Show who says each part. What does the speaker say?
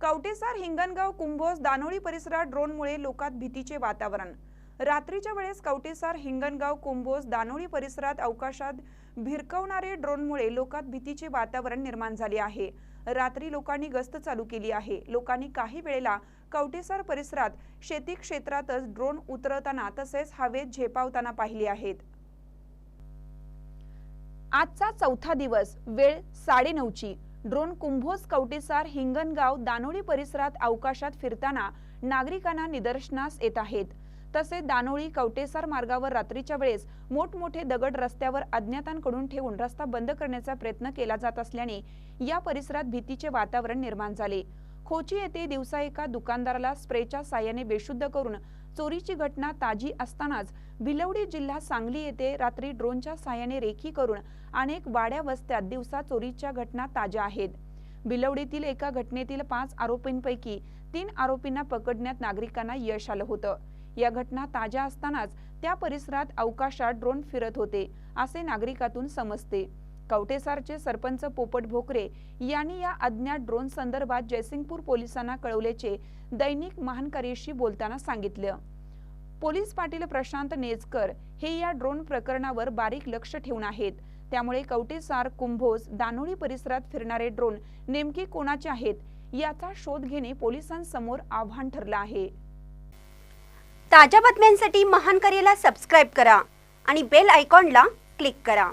Speaker 1: कवटेसार हिंगणगाव कुंभोज दानोळी परिसरात ड्रोनमुळे लोकात भीतीचे वातावरण. रात्रीच्या वेळेस कवटेसार हिंगणगाव कुंभोज दानोळी परिसरात अवकाशात भिरकवणारे ड्रोनमुळे लोकात भीतीचे वातावरण निर्माण झाले आहे. रात्री लोकांनी गस्त चालू केली आहे. लोकांनी काही वेळेला कवटेसार परिसरात शेती क्षेत्रातच ड्रोन उतरवताना तसेच हवेत झेपावताना पाहिले आहेत. आजचा चौथा दिवस वेळ साडेनऊची. ड्रोन कुंभोज कवटेसार हिंगणगाव दानोळी परिसरात अवकाशात फिरताना नागरिकांना निदर्शनास येत आहेत. तसेच दानोळी कवटेसार मार्गावर रात्रीच्या वेळेस मोठमोठे दगड रस्त्यावर अज्ञातांकडून ठेवून रस्ता बंद करण्याचा प्रयत्न केला जात असल्याने या परिसरात भीतीचे वातावरण निर्माण झाले. खोची येथे दिवसा एका दुकानदाराला स्प्रेच्या साह्याने बेशुद्ध करून चोरीची घटना ताजी असतानाच भिलवडी जिल्हा सांगली येथे रात्री ड्रोनच्या साह्याने रेखी करून अनेक वाड्या वस्त्यात दिवसा चोरीच्या घटना ताज्या आहेत. भिलवडीतील एका घटनेतील पाच आरोपींपैकी तीन आरोपींना पकडण्यात नागरिकांना यश आलं होतं. या घटना ताज्या असतानाच त्या परिसरात अवकाशात ड्रोन फिरत होते असे नागरिकातून समजते. कवटेसारचे सरपंच पोपट भोकरे यांनी या अज्ञात ड्रोन संदर्भात जयसिंगपूर पोलिसांना कळवल्याचे दैनिक महानकरेशी बोलताना सांगितलं. पोलीस पाटील प्रशांत नेजकर हे या ड्रोन प्रकरणावर बारीक लक्ष ठेवून आहेत. त्यामुळे कवटेसार कुंभोज दानोळी परिसरात फिरणारे ड्रोन नेमके कोणाचे आहेत याचा शोध घेणे पोलिसांसमोर आव्हान ठरलं आहे.
Speaker 2: ताज्या बातम्यांसाठी महान करेला सबस्क्राईब करा आणि बेल आयकॉनला क्लिक करा.